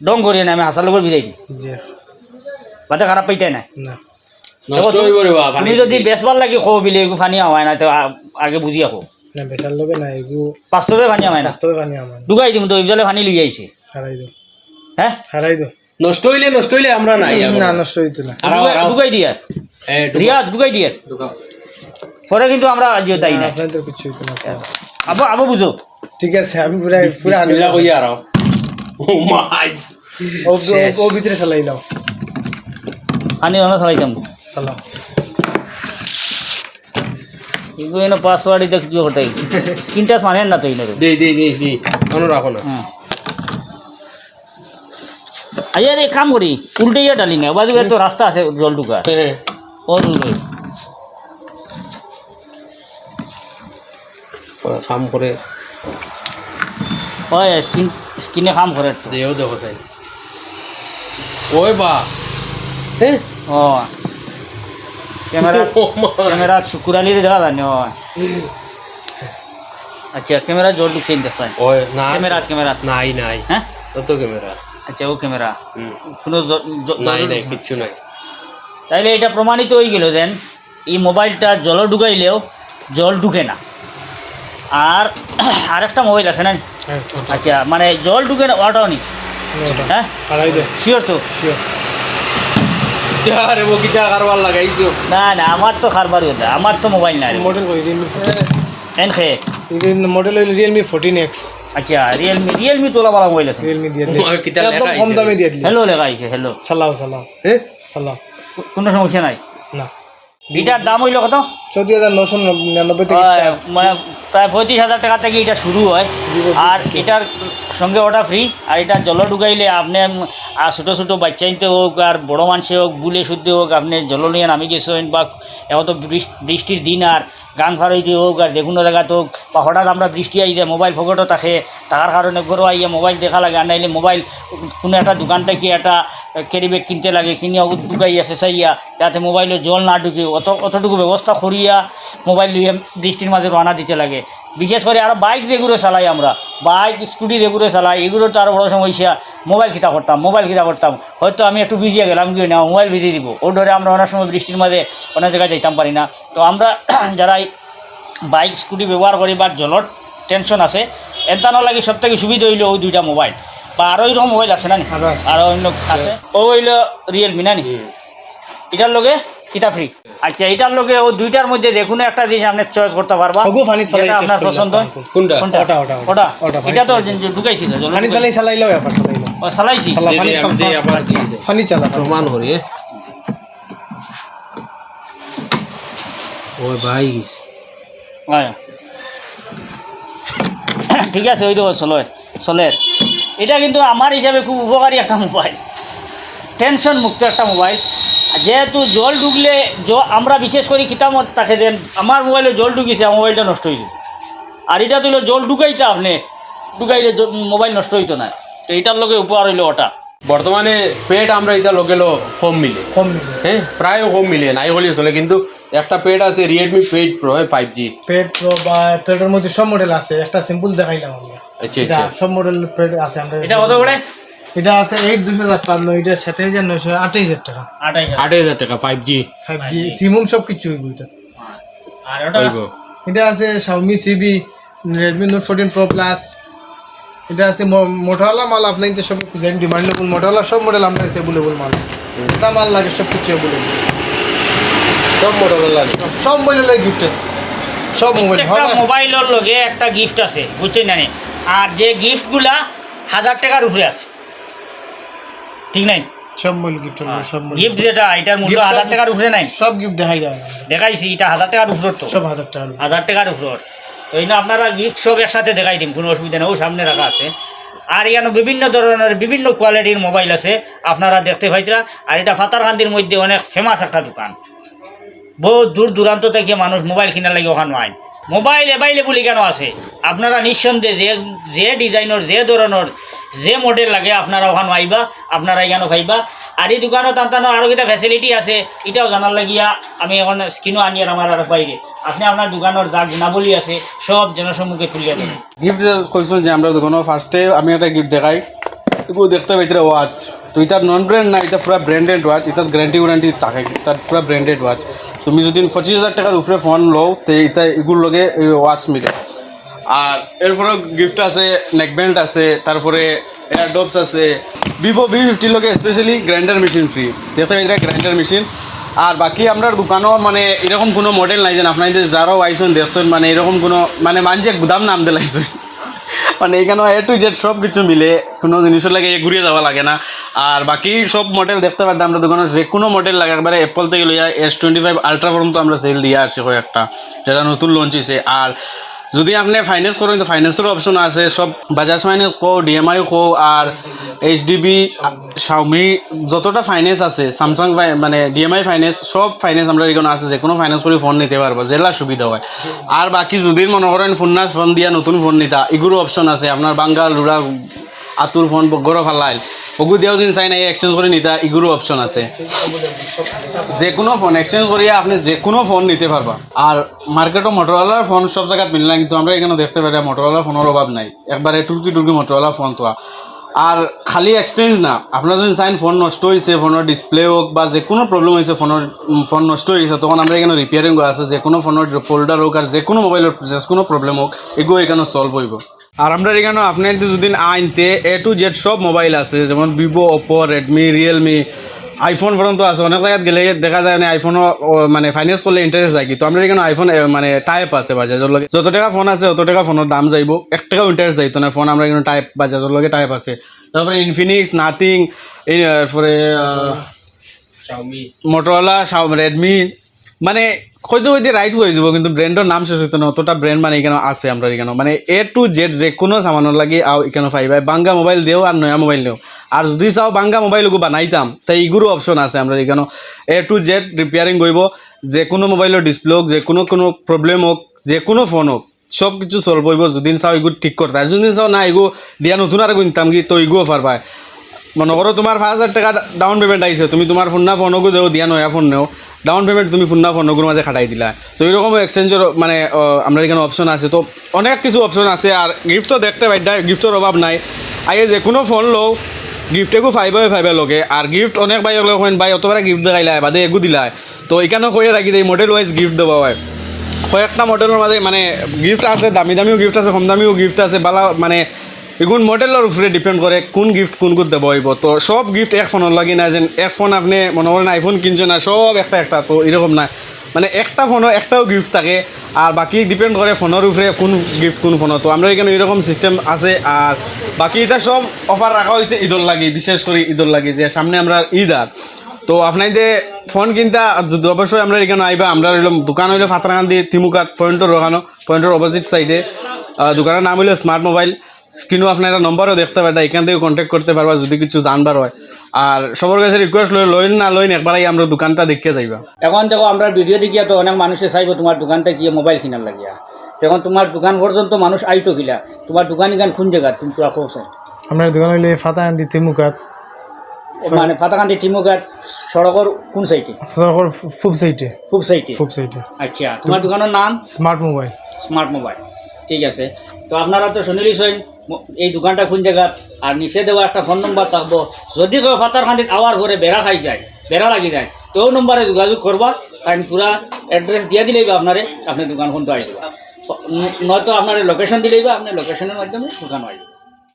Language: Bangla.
ডং করিয়ে না আমি হাসার লগর বিদাই দিই খারাপ পাইতে নাই। না। নষ্ট হইব রে বাবা তুমি যদি বেচবার লাগি খো বিলে এগু ফানি হয় না তো আগে বুঝি আখো না বেচার লগে না এগু বাস্তবে ফানি হয় না? ঢুকাই দিম তো ইফজালে ফানি লই আইছে হারাই দো হ্যাঁ হারাই দো নষ্ট হইলে নষ্ট হইলে আমরা নাই না নষ্ট হইতো না। দিয়ে ঢুকাও, রিয়াজ দিয়ে পরে কিন্তু আমরা যে দায়ী নাই। আপনাদের কিছু হইতো না স্যার। আবো আবো বুঝো ঠিক আছে আমি পুরা পুরা বিসমিল্লাহ কইয়া আরাও। ও মাই ও। ও ভিতরে চালাই লাও ফানি আমরা চালাইতাম। চালাও। এগুলো এনে পাসওয়ার্ড এটা কিছু করতে স্ক্রিন টাচ মানে না তো দে দে দে দে কোনো রাখো না। হ্যাঁ। আইয়া রে কাম করি। উল্টাইয়া ডালি না। বাজু তো রাস্তা আছে জল ঢুকা হ্যাঁ, ও দূরে হ্যাঁ, কাম করে। ওই স্ক্রিন স্ক্রিনে কাম করে তো। দেও দেখো তাই। ওই বা। হ্যাঁ ও। ক্যামেরা। ক্যামেরা শুকুরালি দেখা জানি ও। আচ্ছা ক্যামেরা জল ঢুকছে দেখছেন ওই না। ক্যামেরা ক্যামেরা নাই নাই। হ্যাঁ? কত ক্যামেরা। আচ্ছা ও ক্যামেরা। কোনো নাই নাই কিচ্ছু নাই। তাইলে এটা প্রমাণিত হয়ে গেল যেন এই মোবাইলটা জল ঢুকাইলেও জল ঢুকে না। আর আরেকটা মোবাইল আছে না আচ্ছা মানে জল ঢুকে না ওটাও নি। হ্যাঁ? শিওর তো? না না আমার তো খারবার আমার তো মোবাইল নাই মডেল কই রিয়েলমি এন খে মডেল হইল রিয়েলমি ফোরটিন এক্স আচ্ছা রিয়েলমি রিয়েলমি তোলা বলা মোবাইল আছে। রিয়েলমি দিয়ে ও, কিটা দিলে একদম লেখা কম দামে দিয়ে দিলে। হ্যালো লেখা আছে হ্যালো চালাও চালাও। চালাও। কোনো সমস্যা নাই? না। এটার দাম হইল কত? চৌদ্দ হাজার নশো নিরানব্বই থেকে মানে প্রায় পঁয়ত্রিশ হাজার টাকা থেকে এটা শুরু হয়। আর এটার সঙ্গে ওটা ফ্রি আর এটা জল ঢুকাইলে আপনি আর ছোটো ছোটো বাচ্চাইতে হোক আর বড় মানুষে হোক বুলে শুদ্ধে হোক আপনি জল নিয়ে নামি গেছেন বা এখন তো বৃষ্টির দিন আর গান ফারইতে হোক আর যে কোনো জায়গাতে হোক বা হঠাৎ আমরা বৃষ্টি আই যায় মোবাইল ফকটও থাকে টাকার কারণে ঘরও আইয়া মোবাইল দেখা লাগে। আর নাইলে মোবাইল কোনো একটা দোকান থেকে একটা ক্যারি ব্যাগ কিনতে লাগে কিনে ঢুকাইয়া ফেসাইয়া যাতে মোবাইলে জল না ঢুকে। অত অতটুকু ব্যবস্থা করিয়া মোবাইল লিয়ে বৃষ্টির মাঝে রানা দিতে লাগে। বিশেষ করে আর বাইক যেগুলো চালাই আমরা বাইক স্কুটি যেগুলো চালাই এগুলো তো আরও বড় সমস্যা মোবাইল খিতা করতাম মোবাইল খিতা করতাম। হয়তো আমি একটু ভিজিয়ে গেলাম গিয়ে না মোবাইল ভিজিয়ে দিব। ওর ধরে আমরা অনেক সময় বৃষ্টির মাঝে অনেক জায়গায় যাইতাম পারি না। তো আমরা যারা বাইক স্কুটি ব্যবহার করি বা জলের টেনশন আছে এনতানো লাগে সব থেকে সুবিধা হইল ওই দুইটা মোবাইল। বা আরও এরকম মোবাইল আছে না? আরও অন্য আছে? ও হইল রিয়েলমি না নি এটার লগে কিতা ফ্রি আচ্ছা এটার লগে ও দুইটার মধ্যে কোনো একটা জিনিস আপনি চয়েস করতে পারবা। ওগো ফেলাই যেটা আপনার পছন্দ কোনটা? কোনটা? ওটা, ওটা, ওটা। এটা তো ফানি ব্যাপার চালাইলো। ও চালাইছি। ফানি। ফানি চালা। প্রমাণ করি। ওই ভাই হয় ঠিক আছে ওই তো চলে চলে। এটা কিন্তু আমার হিসাবে খুব উপকারী একটা মোবাইল। টেনশন মুক্ত একটা মোবাইল। যেহেতু জল ঢুকলে আমরা বিশেষ করে কিতামত তাকে দেন আমার মোবাইলে জল ঢুকিছে আমার মোবাইলটা নষ্ট যাবে আর এটা তো জল ঢুকাইতে আপনি ঢুকাইলে মোবাইল নষ্ট হইতো না। তো এটার লগে উপহার হইল ওটা। বর্তমানে পেট আমরা এটা লোকেলো কম মিলে। কম নিবে হ্যাঁ প্রায় কম মিলে নাই হলে চলে কিন্তু একটা পেট আছে রিয়েলমি পেট প্রো হ্যাঁ ফাইভ জি পেড প্রো বা পেডের মধ্যে সব মডেল আছে একটা সিম্পল দেখাইলাম আমরা। আচ্ছা আচ্ছা। সব মডেল পেড আছে আমরা এটা কত করে? এটা আছে এইট দুশো হাজার পান্ন এটা সাত হাজার নয়শো আঠাইশ হাজার টাকা। আঠাইশ আট হাজার টাকা ফাইভ জি ফাইভ জি সিমুম সব কিছু হইব এটা আর ওটা হইব এটা আছে Xiaomi CB Redmi Note fourteen Pro Plus এটা আছে মোটরওয়ালা মাল আপনার এটা সব জানি ডিমান্ডেবল মোটরওয়ালা সব মডেল আপনার কাছে অ্যাভেলেবল মাল আছে। এটা মাল লাগে সব কিছু অ্যাভেলেবল সব মডেল লাগে। সব মোবাইলের গিফট আছে। সব মোবাইল প্রত্যেকটা মোবাইলের লগে একটা গিফট আছে বুঝছেন জানি আর যে গিফটগুলা হাজার টাকার উপরে আছে। ঠিক নাই? সব মূল গিফট সব মোবাইল গিফট যেটা এটার মূল্য হাজার সব- টাকার উপরে নাই? সব গিফট দেখাই যায় দেখাইছি এটা হাজার টাকার উপর তো। সব হাজার টাকার হাজার টাকার উপর। তো এই আপনারা গিফট সব একসাথে দেখাই দিন কোনো অসুবিধা নেই। ও সামনে রাখা আছে। আর এখানে বিভিন্ন ধরনের বিভিন্ন কোয়ালিটির মোবাইল আছে। আপনারা দেখতে পাইতরা আর এটা ফাতারকান্দির মধ্যে অনেক ফেমাস একটা দোকান। বহুত দূর দূরান্ত থেকে মানুষ মোবাইল কেনার লাগে ওখানে আইন। মোবাইল অ্যাভাইলেবল কেন আছে? আপনারা নিঃসন্দেহে যে যে ডিজাইনের যে ধরনের যে মডেল লাগে আপনারা ওখানে আইবা, আপনারা এখানে পাইবা আর এই দোকানত টানটানো আরও কিটা ফ্যাসিলিটি আছে, এটাও জানার লাগিয়া আমি এখন স্ক্রিনও আনি আর আমার আর বাইরে আপনি আপনার দোকানের যা গুণাবলী আছে, সব জনসম্মুখে তুলিয়া দেবেন গিফট কইছো যে আমরা দোকানের ফার্স্টে আমি একটা গিফট দেখাই। দেখতে পাইতে ওয়াচ তো এটার নন ব্র্যান্ড না এটা পুরা ব্র্যান্ডেড ওয়াচ এটার গ্যারান্টি ওয়ারেন্টি থাকে তার পুরা ব্র্যান্ডেড ওয়াচ তুমি যদি পঁচিশ হাজার টাকার উপরে ফোন লও, তো এটা এগুলোর লগে ওয়াচ মিলে। আর এরপরে গিফট আছে নেকব্যান্ড আছে, তারপরে এয়ারডপস আছে ভিভো ভি ফিফটির লগে স্পেশালি গ্রাইন্ডার মেশিন ফ্রি দেখতে পাইতে গ্রাইন্ডার মেশিন আর বাকি আমরা দোকানও মানে এরকম কোনো মডেল নাই যেন আপনাদের যারাও আইসন দেখছেন মানে এরকম কোনো মানে মানুষে গুদাম নাম দিলাইছেন। মানে এখানে এ টু জেড সব কিছু মিলে কোনো জিনিসের লাগে ঘুরিয়ে যাওয়া লাগে না। আর বাকি সব মডেল দেখতে পারতাম আমরা দোকানে যে কোনো মডেল লাগে, একবারে অ্যাপল থেকে লইয়া এস টোয়েন্টি ফাইভ আলট্রা পর্যন্ত আমরা সেল দিয়ে আসি একটা যেটা নতুন লঞ্চ হয়েছে আর যদি আপনি ফাইন্যান্স করেন, তো ফাইন্যান্সেরও অপশন আছে। সব বাজাজ ফাইন্যান্স কো ডিএমআই কো আর এইচডিবি শাওমি যতটা ফাইন্যান্স আছে স্যামসাং মানে ডিএমআই ফাইন্যান্স সব ফাইন্যান্স আমরা এখানে আছে যে কোনো ফাইন্যান্স করে ফোন নিতে পারব, যেলা সুবিধা হয়। আর বাকি যদি মনে করেন ফোন না, ফোন দিয়া নতুন ফোন নিতা এগুলো অপশন আছে। আপনার বাঙ্গাল রুড়া আতুর ফোন গরো ফালাইল। ওগু দিয়াও যদি চাই না এক্সচেঞ্জ করে নিতা এগুলো অপশন আছে। যে কোনো ফোন এক্সচেঞ্জ করিয়া আপনি যে কোনো ফোন নিতে পারবা আর মার্কেটও মোটরওয়ালার ফোন সব জায়গায় মিলে না কিন্তু আমরা এখানে দেখতে পাই মোটরওয়ালার ফোনের অভাব নাই। একবারে টুরকি টুরকি মোটরওয়ালা ফোন তো আর খালি এক্সচেঞ্জ না, আপনার যদি চাইন ফোন নষ্ট হয়েছে ফোনের ডিসপ্লে হোক বা যে কোনো প্রবলেম হয়েছে ফোনের ফোন নষ্ট হয়েছে তখন আমরা এখানে রিপেয়ারিং আছে যে কোনো ফোনের ফোল্ডার হোক আর যে কোনো মোবাইলের যে কোনো প্রবলেম হোক এগুলো এখানে সলভ হইব। আর আমরা এখানে আপনার যদি আইনতে এ টু জেড সব মোবাইল আছে যেমন Vivo Oppo Redmi Realme iPhone পর্যন্ত আছে। অনেক জায়গায় গেলে দেখা যায় মানে আইফোনও মানে ফাইন্যান্স করলে ইন্টারেস্ট যায় কি তো আমরা এখানে আইফোন মানে টাইপ আছে বাজাজের লগে। যত টাকা ফোন আছে অত টাকা ফোনের দাম যাইব। এক টাকাও ইন্টারেস্ট যাইতো না। ফোন আমরা এখানে টাইপ বাজাজের লগে টাইপ আছে। তারপরে ইনফিনিক্স নাথিং এরপরে মোটরওয়ালা রেডমি মানে হয়তো হয়তো রাইট হয়ে যাব, কিন্তু ব্র্যান্ডের নাম শেষ হইতো না, অতটা ব্র্যান্ড মানে এখানে আছে আমরা এখানে মানে এ টু জেড যে কোনো সামানোর লাগে আও এখানে পাইবা বাঙ্গা মোবাইল দেও আর নয়া মোবাইল নেও আর যদি চাও বাঙ্গা মোবাইলকে বানাইতাম তাই এইগুলো অপশন আছে আমরা এখানে এ টু জেড রিপেয়ারিং করব যে কোনো মোবাইলের ডিসপ্লে হোক যে কোনো কোনো প্রবলেম হোক যে কোনো ফোন হোক সব কিছু সলভ হইব যদি চাও এগুলো ঠিক করতে আর যদি চাও না এগু দিয়া নতুন আর কিনতাম কি তো এগুও পারবা মনে করো তোমার পাঁচ হাজার টাকা ডাউন পেমেন্ট আইছে, তুমি তোমার ফোন না ফোনকো দেও, দিয়া নয়া ফোন নেও। ডাউন পেমেন্ট তুমি ফোন না ফোনগুলোর মাঝে খাটাই দিলা। তো এরকম এক্সচেঞ্জের মানে আমরা এখানে অপশন আছে। তো অনেক কিছু অপশন আছে, আর গিফট তো দেখতে পাই গিফটের অভাব নাই। আগে যে কোনো ফোন লও গিফটেকো ফাইভ ফাইভ লগে। আর গিফট অনেক ভাই ওগুলো কইন, ভাই, অতবার গিফট দেখাইলা, বাদে এগু দিলা। তো এখানেও কয়ে রাখি দেয় মডেল ওয়াইজ গিফট দেওয়া হয় কয়েকটা মডেলের মাঝে মানে গিফট আছে, দামি দামিও গিফট আছে, কম দামিও গিফট আছে, বালা মানে এগুন মডেলের উপরে ডিপেন্ড করে কোন গিফট কোন কোন দেবো হইব। তো সব গিফট এক ফোনের লাগি না যেন এক ফোন আপনি মনে করেন আইফোন কিনছেন না সব একটা একটা, তো এরকম না। মানে একটা ফোনও একটাও গিফট থাকে আর বাকি ডিপেন্ড করে ফোনের উপরে কোন গিফট কোন ফোনও তো আমরা এখানে এরকম সিস্টেম আছে আর বাকি এটা সব অফার রাখা হয়েছে ঈদর লাগি, বিশেষ করে ঈদর লাগি, যে সামনে আমরা ঈদ আর। তো আপনাদের ফোন কিনতা যদি অবশ্যই আমরা এখানে আইবা, আমরা হইলাম দোকান হইল ফাতরাকান্দি তিমুকাত, পয়েন্টর ওখানো, পয়েন্টর অপোজিট সাইডে দোকানের নাম হইল স্মার্ট মোবাইল স্ক্রিনও আপনারা নম্বরও দেখতে পারবা এখান থেকে কন্ট্যাক্ট করতে পারবা যদি কিছু জানবার হয়। আর সবার কাছে রিকোয়েস্ট লই লইন না লইন একবারই আমরা দোকানটা দেখতে যাইবা। এখন দেখো আমরা ভিডিও দেখিয়া তো অনেক মানুষে চাইব তোমার দোকানটা গিয়ে মোবাইল কিনার লাগিয়া। তখন তোমার দোকান পর্যন্ত মানুষ আইতো কিলা তোমার দোকান ইখান কোন জায়গা তুমি তোরা চাই আপনার দোকান হইলে ফাতা ফাতাহান্দি তিমুকাত মানে ফাতাকান্দি তিমুঘাট সড়কের কোন সাইডে সরকার ফুব সাইটে খুব সাইডে ফুব সাইটে আচ্ছা তোমার দোকানের নাম? Smart mobile. Smart mobile. ঠিক আছে। তো আপনারা তো শুনিলিছেন এই দোকানটা কোন জায়গা? আর নিচে দেওয়া একটা ফোন নম্বর থাকব। যদি কেউ ফাতার খান্দিত আওয়ার করে বেড়া খাই যায়, বেড়া লাগি যায়, তো নম্বরে যোগাযোগ করবা তাই পুরা অ্যাড্রেস দিয়ে দিলেই আপনারে আপনি দোকান কোনটা আই দেবা নয়তো আপনার লোকেশন দিলেই বা আপনার লোকেশনের মাধ্যমে দোকান আই